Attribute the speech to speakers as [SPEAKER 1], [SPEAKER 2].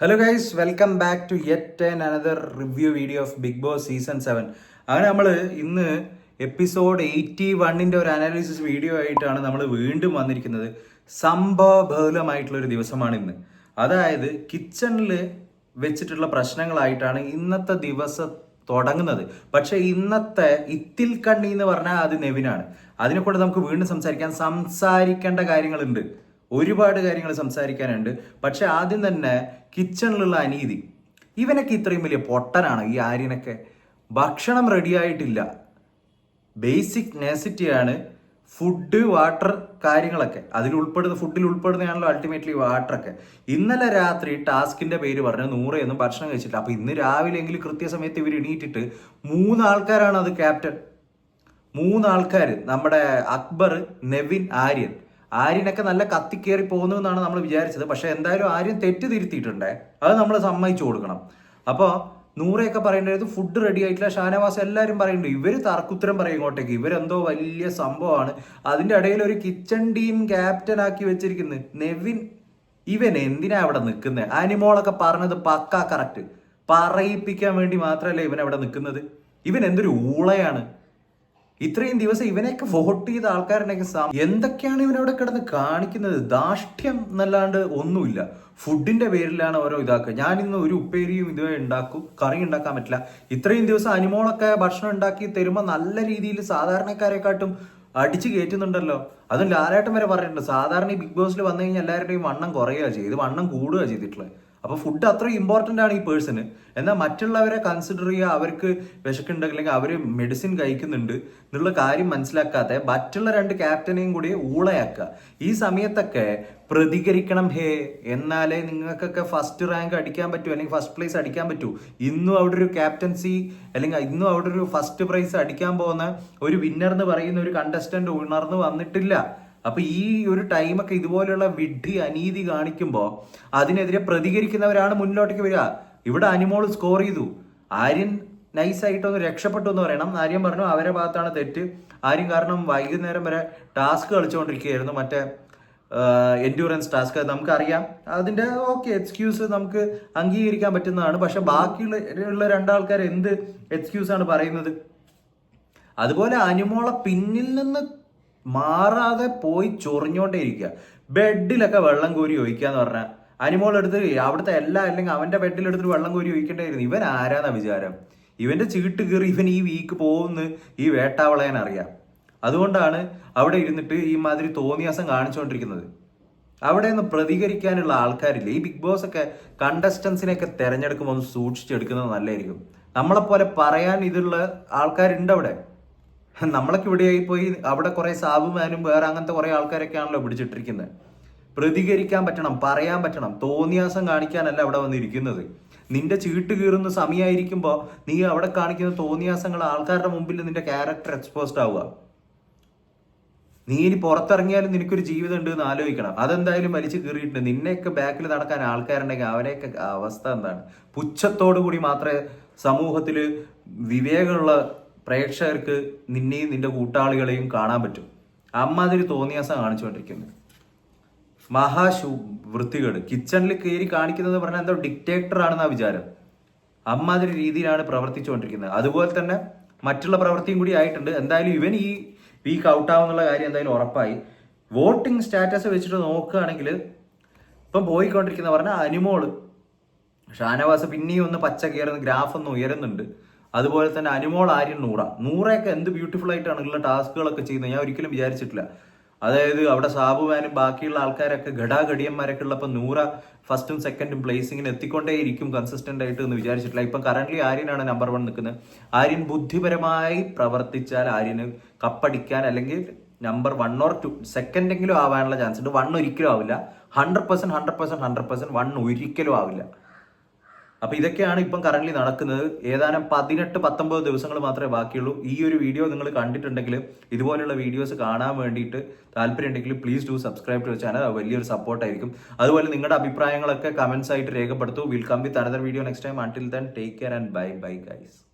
[SPEAKER 1] Hello guys welcome back to yet and another review video of Bigg Boss season seven അങ്ങനെ നമ്മൾ ഇന്ന് episode eighty വണ്ണിന്റെ ഒരു analysis video ആയിട്ടാണ് നമ്മൾ വീണ്ടും വന്നിരിക്കുന്നത്. സംഭവബഹുലമായിട്ടുള്ളൊരു ദിവസമാണ് ഇന്ന്. അതായത് കിച്ചണിൽ വെച്ചിട്ടുള്ള പ്രശ്നങ്ങളായിട്ടാണ് ഇന്നത്തെ ദിവസം തുടങ്ങുന്നത്. പക്ഷേ ഇന്നത്തെ ഇത്തിൽ കണ്ണി എന്ന് പറഞ്ഞാൽ അത് നെവിനാണ്. അതിനെക്കൂടെ നമുക്ക് വീണ്ടും സംസാരിക്കാൻ സംസാരിക്കേണ്ട കാര്യങ്ങളുണ്ട്. ഒരുപാട് കാര്യങ്ങൾ സംസാരിക്കാനുണ്ട്. പക്ഷെ ആദ്യം തന്നെ കിച്ചണിലുള്ള അനീതി. ഇവനൊക്കെ ഇത്രയും വലിയ പൊട്ടനാണ്. ഈ ആര്യനൊക്കെ ഭക്ഷണം റെഡിയായിട്ടില്ല ബേസിക് നെസിറ്റിയാണ് ഫുഡ് വാട്ടർ കാര്യങ്ങളൊക്കെ. അതിൽ ഉൾപ്പെടുന്ന ഫുഡിൽ ഉൾപ്പെടുന്നതാണല്ലോ അൾട്ടിമേറ്റ്ലി വാട്ടറൊക്കെ ഇന്നലെ രാത്രി ടാസ്കിന്റെ പേര് പറഞ്ഞു നൂറയൊന്നും ഭക്ഷണം കഴിച്ചിട്ടില്ല. അപ്പോൾ ഇന്ന് രാവിലെ എങ്കിലും കൃത്യസമയത്ത് ഇവർ എണീറ്റിട്ട് മൂന്നാൾക്കാരാണ് അത് ക്യാപ്റ്റൻ മൂന്നാൾക്കാർ നമ്മുടെ അക്ബർ നെവിൻ ആര്യൻ. ആര്യനൊക്കെ നല്ല കത്തിക്കേറി പോകുന്നു എന്നാണ് നമ്മൾ വിചാരിച്ചത്. പക്ഷെ എന്തായാലും ആര്യൻ തെറ്റ് തിരുത്തിയിട്ടുണ്ട് അത് നമ്മൾ സമ്മതിച്ചു കൊടുക്കണം. അപ്പോൾ നൂറയൊക്കെ പറയേണ്ടത് ഫുഡ് റെഡി ആയിട്ടില്ല. ഷാനവാസ് എല്ലാവരും പറയുന്നുണ്ട് ഇവർ തർക്കുത്തരം പറയും ഇങ്ങോട്ടേക്ക്. ഇവരെന്തോ വലിയ സംഭവമാണ്. അതിന്റെ ഇടയിൽ ഒരു കിച്ചൺ ടീം ക്യാപ്റ്റൻ ആക്കി വെച്ചിരിക്കുന്നത് നെവിൻ ഇവൻ എന്തിനാ അവിടെ നിൽക്കുന്നത് അനിമോളൊക്കെ പറഞ്ഞത് പക്കാ കറക്റ്റ് പറയിപ്പിക്കാൻ വേണ്ടി മാത്രമല്ല ഇവൻ അവിടെ നിൽക്കുന്നത്? ഇവൻ എന്തൊരു ഊളയാണ്. ഇത്രയും ദിവസം ഇവനെയൊക്കെ വോട്ട് ചെയ്ത ആൾക്കാരുടെയൊക്കെ സാ എന്തൊക്കെയാണ് ഇവനവിടെ കിടന്ന് കാണിക്കുന്നത്? ദാഷ്ട്യം എന്നല്ലാണ്ട് ഒന്നുമില്ല. ഫുഡിന്റെ പേരിലാണ് ഓരോ ഇതാക്കുക. ഞാൻ ഇന്ന് ഒരു ഉപ്പേരിയും ഇതുവരെ ഉണ്ടാക്കും കറി ഉണ്ടാക്കാൻ പറ്റില്ല. ഇത്രയും ദിവസം അനിമോളൊക്കെ ഭക്ഷണം ഉണ്ടാക്കി തരുമ്പോൾ നല്ല രീതിയിൽ സാധാരണക്കാരെക്കാട്ടും അടിച്ചു കയറ്റുന്നുണ്ടല്ലോ. അതും ലാലേട്ടൻ വരെ പറഞ്ഞിട്ടുണ്ട്. സാധാരണ ഈ ബിഗ് ബോസിൽ വന്നു കഴിഞ്ഞാൽ എല്ലാവരുടെയും വണ്ണം കുറയുക ചെയ്ത് വണ്ണം കൂടുക ചെയ്തിട്ടുള്ളത്. അപ്പോൾ ഫുഡ് അത്ര ഇമ്പോർട്ടന്റ് ആണ് ഈ പേഴ്സണ് എന്നാൽ മറ്റുള്ളവരെ കൺസിഡർ ചെയ്യുക അവർക്ക് വിശക്കുണ്ടെങ്കിൽ അവർ മെഡിസിൻ കഴിക്കുന്നുണ്ട് എന്നുള്ള കാര്യം മനസ്സിലാക്കാതെ മറ്റുള്ള രണ്ട് ക്യാപ്റ്റനെയും കൂടി ഊളയാക്കുക. ഈ സമയത്തൊക്കെ പ്രതികരിക്കണം ഹേ എന്നാലേ നിങ്ങൾക്കൊക്കെ ഫസ്റ്റ് റാങ്ക് അടിക്കാൻ പറ്റൂ അല്ലെങ്കിൽ ഫസ്റ്റ് പ്ലേസ് അടിക്കാൻ പറ്റൂ. ഇന്നും അവിടെ ഒരു ക്യാപ്റ്റൻസി അല്ലെങ്കിൽ ഇന്നും അവിടെ ഒരു ഫസ്റ്റ് പ്രൈസ് അടിക്കാൻ പോകുന്ന ഒരു വിന്നർ എന്ന് പറയുന്ന ഒരു കണ്ടസ്റ്റന്റ് ഉണർന്ന് വന്നിട്ടില്ല. അപ്പൊ ഈ ഒരു ടൈമൊക്കെ ഇതുപോലെയുള്ള വിഡ്ഢി അനീതി കാണിക്കുമ്പോൾ അതിനെതിരെ പ്രതികരിക്കുന്നവരാണ് മുന്നോട്ടേക്ക് വരിക. ഇവിടെ അനിമോൾ സ്കോർ ചെയ്തു. ആര്യൻ നൈസായിട്ടൊന്ന് രക്ഷപ്പെട്ടു എന്ന് പറയണം. ആര്യം പറഞ്ഞു അവരെ ഭാഗത്താണ് തെറ്റ്. ആര്യം കാരണം വൈകുന്നേരം വരെ ടാസ്ക് കളിച്ചുകൊണ്ടിരിക്കുകയായിരുന്നു. മറ്റേ എൻഡ്യൂറൻസ് ടാസ്ക് നമുക്കറിയാം. അതിന്റെ ഓക്കെ എക്സ്ക്യൂസ് നമുക്ക് അംഗീകരിക്കാൻ പറ്റുന്നതാണ്. പക്ഷെ ബാക്കിയുള്ള രണ്ടാൾക്കാർ എന്ത് എക്സ്ക്യൂസ് ആണ് പറയുന്നത്? അതുപോലെ അനുമോളെ പിന്നിൽ നിന്ന് മാറാതെ പോയി ചൊറിഞ്ഞോണ്ടേ ഇരിക്കുക ബെഡിലൊക്കെ വെള്ളം കോരി ഒഴിക്കുക എന്ന് പറഞ്ഞാൽ അനിമോൾ എടുത്ത് അവിടുത്തെ എല്ലാ അല്ലെങ്കിൽ അവന്റെ ബെഡിലെടുത്തിട്ട് വെള്ളം കോരി ഒഴിക്കേണ്ടായിരുന്നു ഇവൻ ആരാന്ന വിചാരം? ഇവന്റെ ചീട്ട് കീറി ഇവൻ ഈ വീക്ക് പോകുന്നു ഈ വേട്ടാവളയൻ അറിയാം. അതുകൊണ്ടാണ് അവിടെ ഇരുന്നിട്ട് ഈ മാതിരി തോന്നിയാസം കാണിച്ചുകൊണ്ടിരിക്കുന്നത് അവിടെ നിന്ന് പ്രതികരിക്കാനുള്ള ആൾക്കാരില്ല? ഈ ബിഗ് ബോസ് ഒക്കെ കണ്ടസ്റ്റൻസിനെയൊക്കെ തെരഞ്ഞെടുക്കുമ്പോൾ സൂക്ഷിച്ചെടുക്കുന്നത് നല്ലതായിരിക്കും. നമ്മളെപ്പോലെ പറയാൻ ഇതുള്ള ആൾക്കാരുണ്ട് അവിടെ നമ്മളൊക്കെ ഇവിടെയായി പോയി അവിടെ കുറെ സാബുമാനും വേറെ അങ്ങനത്തെ കുറെ ആൾക്കാരൊക്കെയാണല്ലോ പിടിച്ചിട്ടിരിക്കുന്നത്. പ്രതികരിക്കാൻ പറ്റണം പറയാൻ പറ്റണം തോന്നിയാസം കാണിക്കാനല്ല അവിടെ വന്നിരിക്കുന്നത്. നിന്റെ ചീട്ട് കീറുന്ന സമയമായിരിക്കുമ്പോൾ നീ അവിടെ കാണിക്കുന്ന തോന്നിയാസങ്ങൾ ആൾക്കാരുടെ മുമ്പിൽ നിന്റെ ക്യാരക്ടർ എക്സ്പോസ്ഡ് ആവുക. നീ ഇനി പുറത്തിറങ്ങിയാലും നിനക്കൊരു ജീവിതം ഉണ്ട് എന്ന് ആലോചിക്കണം. അതെന്തായാലും വലിച്ചു കീറിയിട്ടുണ്ട്. നിന്നെയൊക്കെ ബാക്കിൽ നടക്കാൻ ആൾക്കാരുണ്ടെങ്കിൽ അവരെയൊക്കെ അവസ്ഥ എന്താണ്? പുച്ഛത്തോടു കൂടി മാത്രമേ സമൂഹത്തിൽ വിവേകമുള്ള പ്രേക്ഷകർക്ക് നിന്നെയും നിന്റെ കൂട്ടാളികളെയും കാണാൻ പറ്റും. അമ്മാതിരി തോന്നിയാസം കാണിച്ചുകൊണ്ടിരിക്കുന്നത്. മഹാശു വൃത്തികേട്. കിച്ചണിൽ കയറി കാണിക്കുന്നത് പറഞ്ഞാൽ എന്തോ ഡിക്റ്റേറ്റർ ആണെന്നാ വിചാരം. അമ്മാതിരി രീതിയിലാണ് പ്രവർത്തിച്ചുകൊണ്ടിരിക്കുന്നത്. അതുപോലെ തന്നെ മറ്റുള്ള പ്രവൃത്തിയും കൂടി ആയിട്ടുണ്ട്. എന്തായാലും ഇവൻ ഈ വീക്ക് ഔട്ട് ആവുന്നുള്ള കാര്യം എന്തായാലും ഉറപ്പായി. വോട്ടിംഗ് സ്റ്റാറ്റസ് വെച്ചിട്ട് നോക്കുകയാണെങ്കിൽ ഇപ്പം പോയിക്കൊണ്ടിരിക്കുന്ന പറഞ്ഞാൽ അനുമോൾ. ഷാനവാസ് പിന്നെയും ഒന്ന് പച്ച കയറുന്ന ഗ്രാഫ് ഒന്ന് ഉയരുന്നുണ്ട്. അതുപോലെ തന്നെ അനുമോൾ ആര്യൻ നൂറ. നൂറയൊക്കെ എന്ത് ബ്യൂട്ടിഫുൾ ആയിട്ടാണ് ഉള്ള ടാസ്കുകളൊക്കെ ചെയ്യുന്നത് ഞാൻ ഒരിക്കലും വിചാരിച്ചിട്ടില്ല. അതായത് അവിടെ സാബുമാനും ബാക്കിയുള്ള ആൾക്കാരൊക്കെ ഘടാഘടിയന്മാരൊക്കെ ഉള്ളപ്പോൾ നൂറ ഫസ്റ്റും സെക്കൻഡും പ്ലേസിങ്ങിന് എത്തിക്കൊണ്ടേ ഇരിക്കും കൺസിസ്റ്റന്റ് ആയിട്ട് എന്ന് വിചാരിച്ചിട്ടില്ല. ഇപ്പം കറന്റ് ആര്യനാണ് നമ്പർ വൺ നിൽക്കുന്നത്. ആര്യൻ ബുദ്ധിപരമായി പ്രവർത്തിച്ചാൽ ആര്യന് കപ്പടിക്കാൻ അല്ലെങ്കിൽ നമ്പർ വൺ ഓർ ടു സെക്കൻഡെങ്കിലും ആവാനുള്ള ചാൻസ് ഉണ്ട്. വൺ ഒരിക്കലും ആവില്ല. Hundred percent hundred percent hundred percent one ഒരിക്കലും ആവില്ല. അപ്പൊ ഇതൊക്കെയാണ് ഇപ്പം കറന്റ് നടക്കുന്നത്. ഏതാനും പതിനെട്ട് പത്തൊമ്പത് ദിവസങ്ങൾ മാത്രമേ ബാക്കിയുള്ളൂ. ഈ ഒരു വീഡിയോ നിങ്ങൾ കണ്ടിട്ടുണ്ടെങ്കിൽ ഇതുപോലുള്ള വീഡിയോസ് കാണാൻ വേണ്ടിയിട്ട് താല്പര്യം ഉണ്ടെങ്കിൽ please do subscribe to channel അത് വലിയൊരു സപ്പോർട്ടായിരിക്കും അതുപോലെ നിങ്ങളുടെ അഭിപ്രായങ്ങളൊക്കെ കമന്റ്സ് ആയിട്ട് രേഖപ്പെടുത്തൂ. Will come with another video next time until then take care and bye bye guys